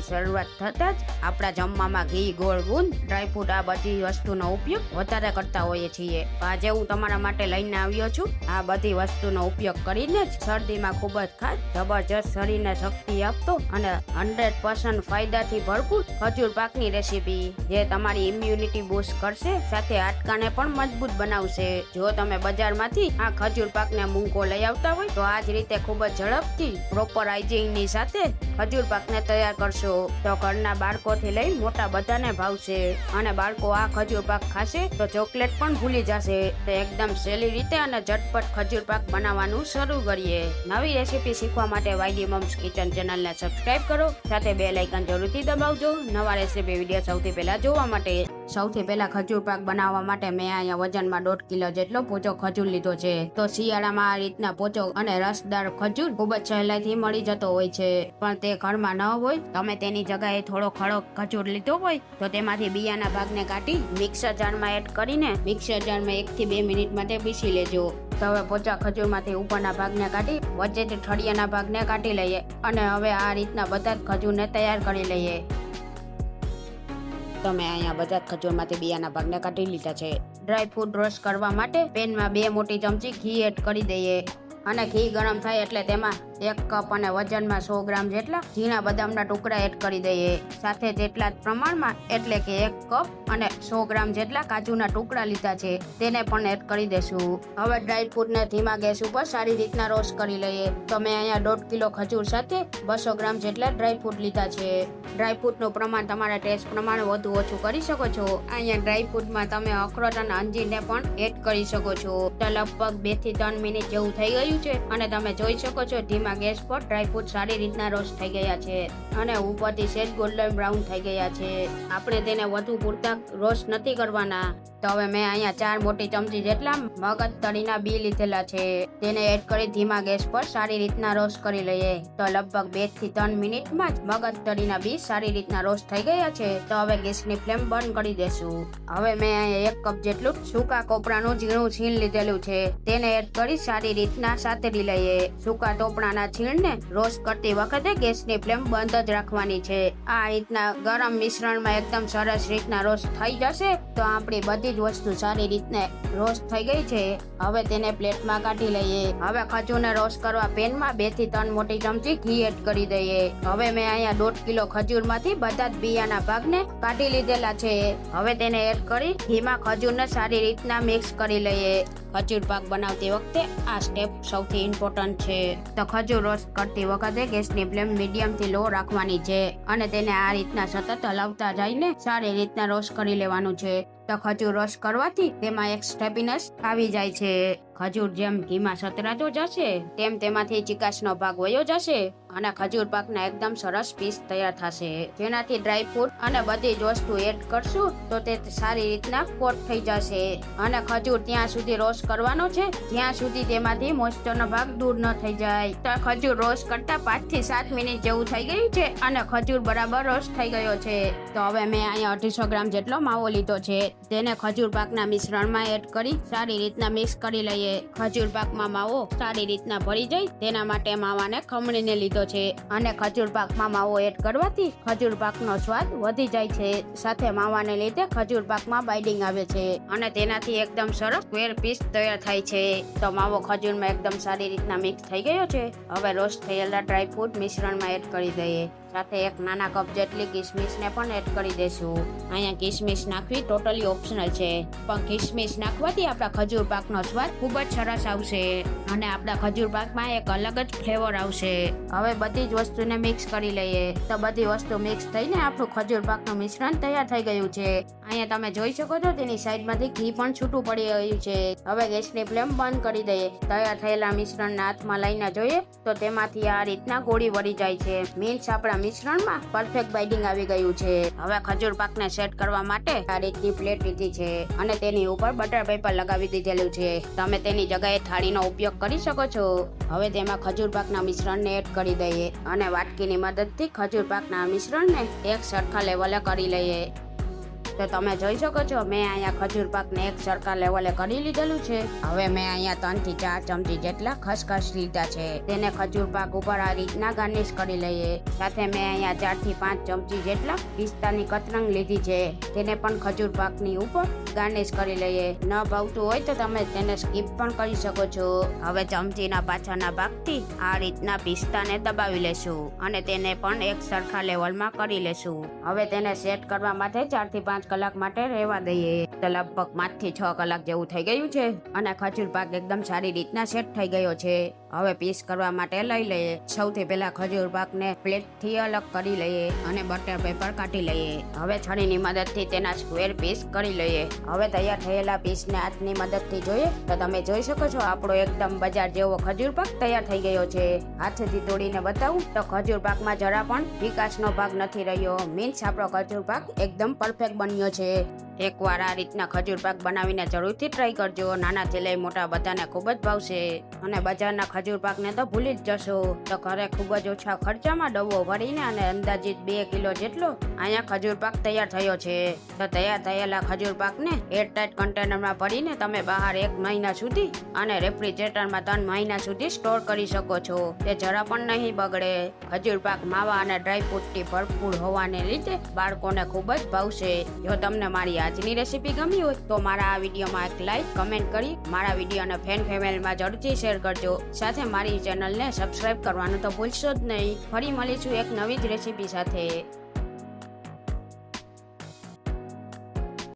થતાં જ આપણા જમવામાં ઘી, ગોળ ગુંદ ડ્રાયફ્રૂટ આ બધી વસ્તુનો ઉપયોગ વધારે કરતા હોઈએ છીએ. આજે હું તમારા માટે લઈને આવ્યો છું. આ બધી વસ્તુનો ઉપયોગ કરીને જ શરદીમાં ખૂબ જ ખાસ જબરજસ્ત શરીરને શક્તિ આપતો અને હંડ્રેડ પર્સન્ટ ફાયદાથી ભરપૂર ખજૂર પાકની રેસીપી જે તમારી ઇમ્યુનિટી બૂસ્ટ કરશે, સાથે હાડકાને પણ મજબૂત બનાવશે. જો તમે બજારમાંથી આ ખજૂર પાકને મૂંગો લઈ આવતા હોય, તો આ જ રીતે ખૂબ જ ઝડપથી પ્રોપર હાઇજીનની સાથે ખજૂર પાકને તૈયાર કરશો. તો ઘરના બાળકોથી લઈ મોટા બધાને ભાવશે. અને બાળકો આ ખજૂર પાક ખાશે તો ચોકલેટ પણ ભૂલી જશે. તો એકદમ સહેલી રીતે અને ઝટપટ ખજૂર પાક બનાવવાનું શરૂ કરીએ. નવી રેસીપી શીખવા માટે વાયડી મમ્સ કિચન ચેનલને સબસ્ક્રાઇબ કરો. સાથે બે લાઇકન જરૂરથી દબાવજો. નવા રેસીપી વીડિયો સૌથી પહેલા જોવા માટે. સૌથી પહેલા ખજૂર પાક બનાવવા માટે મેં અહીંયા વજનમાં દોઢ કિલો જેટલો પોચો ખજૂર લીધો છે. તો શિયાળામાં આ રીતના પોચો અને રસદાર ખજૂર ખૂબ જ સહેલાઈથી મળી જતો હોય છે. પણ તે ઘરમાં ન હોય, તમે તેની જગ્યાએ થોડો ખડો ખજૂર લીધો હોય, તો તેમાંથી બિયાના ભાગને કાઢી મિક્સર જારમાં એડ કરીને મિક્સર જારમાં એકથી બે મિનિટ માટે પીસી લેજો. તો હવે પોચા ખજૂરમાંથી ઉપરના ભાગને કાઢી વચ્ચેથી ઠળિયાના ભાગને કાઢી લઈએ અને હવે આ રીતના બધા જ ખજૂરને તૈયાર કરી લઈએ. તમે અહીંયા બધા જ ખજૂરમાંથી બિયાના ભાગને કાઢી લીધા છે. ડ્રાય ફ્રૂટ રોસ્ટ કરવા માટે પેનમાં બે મોટી ચમચી ઘી એડ કરી દઈએ. અને ઘી ગરમ થાય એટલે તેમાં એક કપ અને વજનમાં સો ગ્રામ જેટલા ઝીણા બદામના ટુકડા એડ કરી દઈએ. સાથે જેટલા પ્રમાણમાં એટલે કે એક કપ અને સો ગ્રામ જેટલા કાજુના ટુકડા લીધા છે. તેને પણ એડ કરી દેશું. હવે ડ્રાય ફ્રૂટને ધીમા ગેસ ઉપર સારી રીતના રોસ્ટ કરી લઈએ. તો મેં અહીંયા દોઢ કિલો ખજૂર સાથે બસો ગ્રામ જેટલા ડ્રાય ફ્રૂટ લીધા છે. ડ્રાય ફ્રૂટનું પ્રમાણ તમારા ટેસ્ટ પ્રમાણે વધુ ઓછું કરી શકો છો. અહીંયા ડ્રાય ફ્રૂટમાં તમે અખરોટ અને અંજીરને પણ એડ કરી શકો છો. લગભગ બેથી ત્રણ મિનિટ જેવું થઈ ગયું છે અને તમે જોઈ શકો છો ધીમા ગેસ પર ડ્રાય ફ્રૂટ સારી રીતના રોસ્ટ થઈ ગયા છે અને ઉપરથી સેજ ગોલ્ડન બ્રાઉન થઈ ગયા છે. આપણે તેને વધુ પૂરતા રોસ્ટ નથી કરવાના. તો હવે મેં અહીંયા ચાર મોટી ચમચી જેટલા મગજ તળીના બી લીધેલા છે. તેને એડ કરી ધીમા ગેસ પર સારી રીતના રોસ્ટ કરી લઈએ. તો લગભગ બેથી ત્રણ મિનિટમાં જ મગજ તળીના બી સારી રીતના રોસ્ટ થઈ ગયા છે. તો હવે ગેસની ફ્લેમ બંધ કરી દેશું. હવે મેં અહીંયા એક કપ જેટલું સૂકા કોપરાનું ઝીણું છીણ લીધેલું છે. તેને એડ કરી સારી રીતના સાતરી લઈએ. સૂકા ટોપરાના છીણને રોસ્ટ કરતી વખતે ગેસની ફ્લેમ બંધ જ રાખવાની છે. આ રીતના ગરમ મિશ્રણમાં એકદમ સરસ રીતના રોસ્ટ થઈ જશે. તો આપણી બધી જ વસ્તુ સારી રીતના રોસ્ટ થઈ ગઈ છે. હવે તેને પ્લેટમાં કાઢી લઈએ. હવે ખજૂરને રોસ્ટ કરવા પેનમાં બેથી ત્રણ મોટી ચમચી ઘી એડ કરી દઈએ. હવે મેં અહીંયા દોઢ કિલો ખજૂરમાંથી બધા જ બિયાના ભાગને કાઢી લીધેલા છે. હવે તેને એડ કરી ઘીમાં ખજૂરને સારી રીતના મિક્સ કરી લઈએ. ખજૂર પાક બનાવતી વખતે આ સ્ટેપ સૌથી ઇમ્પોર્ટન્ટ છે. તો ખજૂર રોસ્ટ કરતી વખતે ગેસની ફ્લેમ મીડિયમથી લો રાખવાની છે અને તેને આ રીતના સતત હલાવતા જઈને સારી રીતના રોસ્ટ કરી લેવાનું છે. તો ખજૂર રસ કરવાથી તેમાં એક સ્ટેપીનેસ આવી જાય છે. ખજૂર જેમ ઘીમાં સતરાતો જશે, તેમ તેમાંથી ચિકાસનો ભાગ વયો જશે અને ખજૂર પાકના એકદમ સરસ પીસ તૈયાર થશે. જેનાથી ડ્રાય ફ્રૂટ અને બધી જ વસ્તુ એડ કરશું, તો તે સારી રીતના કોટ થઈ જશે. અને ખજૂર ત્યાં સુધી રોસ્ટ કરવાનો છે, જ્યાં સુધી તેમાંથી મોઇસ્ચરનો ભાગ દૂર ન થઈ જાય. તો ખજૂર રોસ્ટ કરતા પાંચથી સાત મિનિટ જેવું થઈ ગયું છે અને ખજૂર બરાબર રોસ્ટ થઈ ગયો છે. તો હવે મેં અહીંયા અઢીસો ગ્રામ જેટલો માવો લીધો છે. તેને ખજૂર પાકના મિશ્રણમાં એડ કરી સારી રીતના મિક્સ કરી લઈએ. ખજૂર પાકમાં માવો સારી રીતના ભરી જાય, તેના માટે માવાને ખમણીને લીધો છે. અને ખજૂર પાકમાં માવો એડ કરવાથી ખજૂર પાકનો સ્વાદ વધી જાય છે. સાથે માવાને લીધે ખજૂર પાકમાં બાઇડિંગ આવે છે. અને તેનાથી એકદમ સરસ સ્ક્વેર પીસ તૈયાર થાય છે. તો માવો ખજૂરમાં એકદમ સારી રીતના મિક્સ થઈ ગયો છે. હવે રોસ્ટ થયેલા ડ્રાય ફ્રૂટ મિશ્રણમાં એડ કરી દઈએ. સાથે એક નાના કપ જેટલી કિસમિસને પણ એડ કરી દેશું. અહીંયા કિસમિસ નાખવી ટોટલી ઓપ્શનલ છે. પણ કિસમિસ નાખવાથી આપણા ખજૂર પાકનો સ્વાદ ખૂબ જ સરસ આવશે અને આપણા ખજૂર પાકમાં એક અલગ જ ફ્લેવર આવશે. હવે બધી જ વસ્તુને મિક્સ કરી લઈએ. તો બધી વસ્તુ મિક્સ થઈને આપણું ખજૂર પાકનું મિશ્રણ તૈયાર થઈ ગયું છે. અહીંયા તમે જોઈ શકો છો તેની સાઈડમાંથી ઘી પણ છૂટું પડી ગયું છે. હવે ગેસની ફ્લેમ બંધ કરી દઈએ. તૈયાર થયેલા મિશ્રણને હાથમાં લઈને જોઈએ તો તેમાંથી આ રીતના ગોળી વળી જાય છે. મીન્સ આપણા મિશ્રણમાં પરફેક્ટ બાઇડિંગ આવી ગયું છે. હવે ખજૂર પાકને સેટ કરવા માટે આ રીતની પ્લેટ લીધી છે અને તેની ઉપર બટર પેપર લગાવી દીધેલું છે. તમે તેની જગ્યાએ થાળીનો ઉપયોગ કરી શકો છો. હવે તેમાં ખજૂર પાકના મિશ્રણને એડ કરી દઈએ અને વાટકીની મદદથી ખજૂર પાકના મિશ્રણને એક સરખા લેવલે કરી લઈએ. તો તમે જોઈ શકો છો, મેં અહીંયા ખજૂર પાકને એક સરખા લેવલે કરી લીધેલું છે. હવે મેં અહીંયા ત્રણથી ચાર ચમચી જેટલા ખસખસ લીધા છે. તેને ખજૂર પાક ઉપર આ રીતના ગાર્નિશ કરી લઈએ. સાથે મેં અહીંયા ચારથી પાંચ ચમચી જેટલા પિસ્તાની કતરંગ લીધી છે. તેને પણ ખજૂર પાકની ઉપર ગાર્નિશ કરી લઈએ. ન ભાવતું હોય તો તમે તેને સ્કીપ પણ કરી શકો છો. હવે ચમચીના પાછળના ભાગથી આ રીતના પિસ્તાને દબાવી લેશું અને તેને પણ એક સરખા લેવલમાં કરી લેશું. હવે તેને સેટ કરવા માટે ચારથી પાંચ કલાક માટે રહેવા દઈએ. તો લગભગ પાંચથી છ કલાક જેવું થઈ ગયું છે અને ખજૂર પાક એકદમ સારી રીતના સેટ થઈ ગયો છે. હવે પીસ કરવા માટે લઈ લઈએ. સૌથી પહેલા ખજૂર પાકને પ્લેટથી અલગ કરી લઈએ અને બટર પેપર કાઢી લઈએ. હવે છરીની મદદથી તેના સ્ક્વેર પીસ કરી લઈએ. હવે તૈયાર થયેલા પીસને હાથની મદદથી જોઈએ તો તમે જોઈ શકો છો, આપણો એકદમ બજાર જેવો ખજૂર પાક તૈયાર થઈ ગયો છે. હાથથી તોડીને બતાવું તો ખજૂર પાકમાં જરા પણ વિકાસનો ભાગ નથી રહ્યો. મીન્સ આપણો ખજૂર પાક એકદમ પરફેક્ટ બન્યો છે. એકવાર આ રીતના ખજૂર પાક બનાવીને જરૂરથી ટ્રાય કરજો. નાનાથી લઈ મોટા બધાને ખૂબ જ ભાવશે. અને બજારના ખજૂર પાકને તો ભૂલી જ જશો. તો ઘરે ખૂબ જ ઓછા ખર્ચામાં ડબ્બો ભરીને અને અંદાજિત બે કિલો જેટલો અહીંયા ખજૂર પાક તૈયાર થયો છે. તો તૈયાર થયેલા ખજૂર પાકને એરટાઇટ કન્ટેનરમાં ભરીને તમે બહાર એક મહિના સુધી અને રેફ્રિજરેટરમાં ત્રણ મહિના સુધી સ્ટોર કરી શકો છો. તે જરા પણ નહીં બગડે. ખજૂર પાક માવા અને ડ્રાયફ્રૂટથી ભરપૂર હોવાને લીધે બાળકોને ખૂબ જ ભાવશે. જો તમને મારી આજની રેસીપી ગમી હોય તો મારા આ વિડીયોમાં એક લાઇક કમેન્ટ કરી મારા વિડીયોને ફેન ફેમિલીમાં જરૂરથી શેર કરજો. સાથે મારી ચેનલને સબસ્ક્રાઇબ કરવાનું તો ભૂલશો જ નહીં. ફરી મળીશું એક નવી જ રેસીપી સાથે.